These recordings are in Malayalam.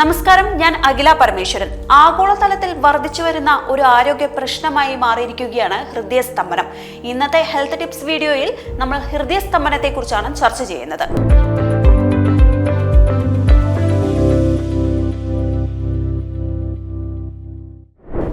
നമസ്കാരം ഞാൻ അഖില പരമേശ്വരൻ. ആഗോളതലത്തിൽ വർദ്ധിച്ചു വരുന്ന ഒരു ആരോഗ്യ പ്രശ്നമായി മാറിയിരിക്കുകയാണ് ഹൃദയസ്തംഭനം. ഇന്നത്തെ ഹെൽത്ത് ടിപ്സ് വീഡിയോയിൽ നമ്മൾ ഹൃദയസ്തംഭനത്തെക്കുറിച്ചാണ് ചർച്ച ചെയ്യുന്നത്.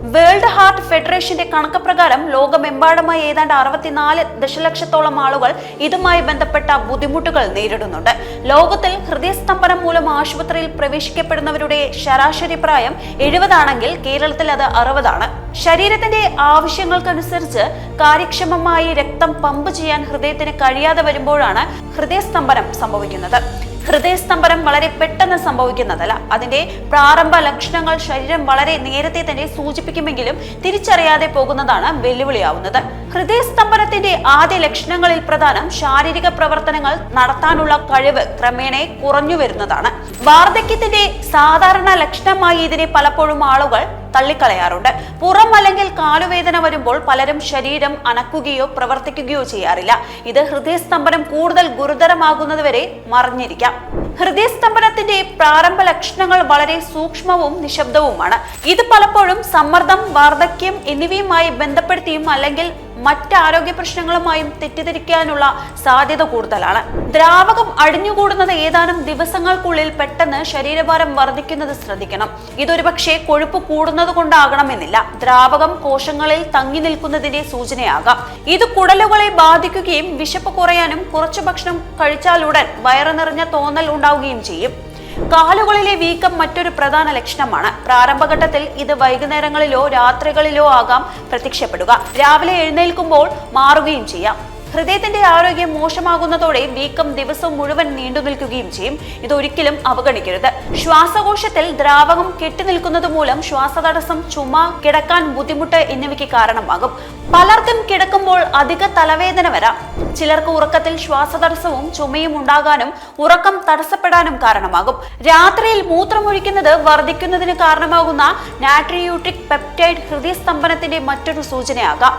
വേൾഡ് ഹാർട്ട് ഫെഡറേഷന്റെ കണക്ക് പ്രകാരം ലോകമെമ്പാടുമായി ഏതാണ്ട് അറുപത്തിനാല് ദശലക്ഷത്തോളം ആളുകൾ ഇതുമായി ബന്ധപ്പെട്ട ബുദ്ധിമുട്ടുകൾ നേരിടുന്നുണ്ട്. ലോകത്തിൽ ഹൃദയസ്തംഭനം മൂലം ആശുപത്രിയിൽ പ്രവേശിക്കപ്പെടുന്നവരുടെ ശരാശരി പ്രായം എഴുപതാണെങ്കിൽ കേരളത്തിൽ അത് അറുപതാണ്. ശരീരത്തിന്റെ ആവശ്യങ്ങൾക്കനുസരിച്ച് കാര്യക്ഷമമായി രക്തം പമ്പ് ചെയ്യാൻ ഹൃദയത്തിന് കഴിയാതെ വരുമ്പോഴാണ് ഹൃദയസ്തംഭനം സംഭവിക്കുന്നത്. ഹൃദയസ്തംഭനം വളരെ പെട്ടെന്ന് സംഭവിക്കുന്നതല്ല. അതിന്റെ പ്രാരംഭ ലക്ഷണങ്ങൾ ശരീരം വളരെ നേരത്തെ തന്നെ സൂചിപ്പിക്കുമെങ്കിലും തിരിച്ചറിയാതെ പോകുന്നതാണ് വെല്ലുവിളിയാവുന്നത്. ഹൃദയസ്തംഭനത്തിന്റെ ആദ്യ ലക്ഷണങ്ങളിൽ പ്രധാനം ശാരീരിക പ്രവർത്തനങ്ങൾ നടത്താനുള്ള കഴിവ് ക്രമേണ കുറഞ്ഞു വരുന്നതാണ്. വാർദ്ധക്യത്തിന്റെ സാധാരണ ലക്ഷണമായി ഇതിനെ പലപ്പോഴും ആളുകൾ തള്ളിക്കളയാറുണ്ട്. പുറം അല്ലെങ്കിൽ കാലുവേദന വരുമ്പോൾ പലരും ശരീരം അനക്കുകയോ പ്രവർത്തിക്കുകയോ ചെയ്യാറില്ല. ഇത് ഹൃദയസ്തംഭനം കൂടുതൽ ഗുരുതരമാകുന്നതുവരെ മറിഞ്ഞിരിക്കാം. ഹൃദയസ്തംഭനത്തിന്റെ പ്രാരംഭ ലക്ഷണങ്ങൾ വളരെ സൂക്ഷ്മവും നിശബ്ദവുമാണ്. ഇത് പലപ്പോഴും സമ്മർദ്ദം വാർദ്ധക്യം എന്നിവയുമായി ബന്ധപ്പെടുത്തിയും അല്ലെങ്കിൽ മറ്റ് ആരോഗ്യ പ്രശ്നങ്ങളുമായും തെറ്റിദ്ധരിക്കാനുള്ള സാധ്യത കൂടുതലാണ്. ദ്രാവകം അടിഞ്ഞുകൂടുന്നത് ഏതാനും ദിവസങ്ങൾക്കുള്ളിൽ പെട്ടെന്ന് ശരീരഭാരം വർദ്ധിക്കുന്നത് ശ്രദ്ധിക്കണം. ഇതൊരുപക്ഷെ കൊഴുപ്പ് കൂടുന്നത് കൊണ്ടാകണമെന്നില്ല. ദ്രാവകം കോശങ്ങളിൽ തങ്ങി നിൽക്കുന്നതിന്റെ സൂചനയാകാം. ഇത് കുടലുകളെ ബാധിക്കുകയും വിശപ്പ് കുറയാനും കുറച്ചു ഭക്ഷണം കഴിച്ചാലുടൻ വയറ് നിറഞ്ഞ തോന്നൽ ഉണ്ടാവുകയും ചെയ്യും. കാലുകളിലെ വീക്കം മറ്റൊരു പ്രധാന ലക്ഷണമാണ്. പ്രാരംഭഘട്ടത്തിൽ ഇത് വൈകുന്നേരങ്ങളിലോ രാത്രികളിലോ ആകാം പ്രത്യക്ഷപ്പെടുക. രാവിലെ എഴുന്നേൽക്കുമ്പോൾ മാറുകയും ചെയ്യാം. ഹൃദയത്തിന്റെ ആരോഗ്യം മോശമാകുന്നതോടെ വീക്കം ദിവസം മുഴുവൻ നീണ്ടു നിൽക്കുകയും ചെയ്യും. ഇതൊരിക്കലും അവഗണിക്കരുത്. ശ്വാസകോശത്തിൽ ദ്രാവകം കെട്ടിനിൽക്കുന്നത് മൂലം ശ്വാസതടസ്സം ചുമ കിടക്കാൻ ബുദ്ധിമുട്ട് എന്നിവയ്ക്ക് കാരണമാകും. പലർക്കും കിടക്കുമ്പോൾ അധിക തലവേദന വരാം. ചിലർക്ക് ഉറക്കത്തിൽ ശ്വാസതടസ്സവും ചുമയും ഉണ്ടാകാനും ഉറക്കം തടസ്സപ്പെടാനും കാരണമാകും. രാത്രിയിൽ മൂത്രമൊഴിക്കുന്നത് വർദ്ധിക്കുന്നതിന് കാരണമാകുന്ന നാട്രിയൂട്രിക് പെപ്റ്റൈഡ് ഹൃദയസ്തംഭനത്തിന്റെ മറ്റൊരു സൂചനയാകാം.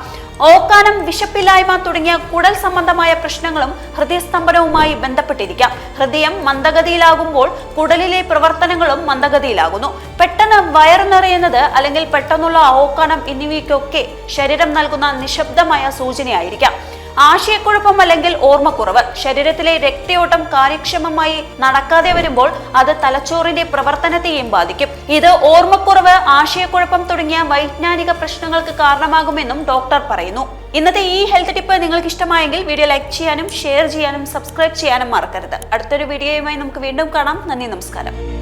ഓക്കാനം വിശപ്പില്ലായ്മ തുടങ്ങിയ കുടൽ സംബന്ധമായ പ്രശ്നങ്ങളും ഹൃദയസ്തംഭനവുമായി ബന്ധപ്പെട്ടിരിക്കാം. ഹൃദയം മന്ദഗതിയിലാകുമ്പോൾ കുടലിലെ പ്രവർത്തനങ്ങളും മന്ദഗതിയിലാകുന്നു. പെട്ടെന്ന് വയറു നിറയുന്നത് അല്ലെങ്കിൽ പെട്ടെന്നുള്ള ഓക്കാനം എന്നിവയ്ക്കൊക്കെ ശരീരം നൽകുന്ന നിശബ്ദമായ സൂചനയായിരിക്കാം. ആശയക്കുഴപ്പം അല്ലെങ്കിൽ ഓർമ്മക്കുറവ്. ശരീരത്തിലെ രക്തയോട്ടം കാര്യക്ഷമമായി നടക്കാതെ വരുമ്പോൾ അത് തലച്ചോറിന്റെ പ്രവർത്തനത്തെയും ബാധിക്കും. ഇത് ഓർമ്മക്കുറവ് ആശയക്കുഴപ്പം തുടങ്ങിയ വൈജ്ഞാനിക പ്രശ്നങ്ങൾക്ക് കാരണമാകുമെന്നും ഡോക്ടർ പറയുന്നു. ഇന്നത്തെ ഈ ഹെൽത്ത് ടിപ്പ് നിങ്ങൾക്ക് ഇഷ്ടമായെങ്കിൽ വീഡിയോ ലൈക്ക് ചെയ്യാനും ഷെയർ ചെയ്യാനും സബ്സ്ക്രൈബ് ചെയ്യാനും മറക്കരുത്. അടുത്തൊരു വീഡിയോയുമായി നമുക്ക് വീണ്ടും കാണാം. നന്ദി നമസ്കാരം.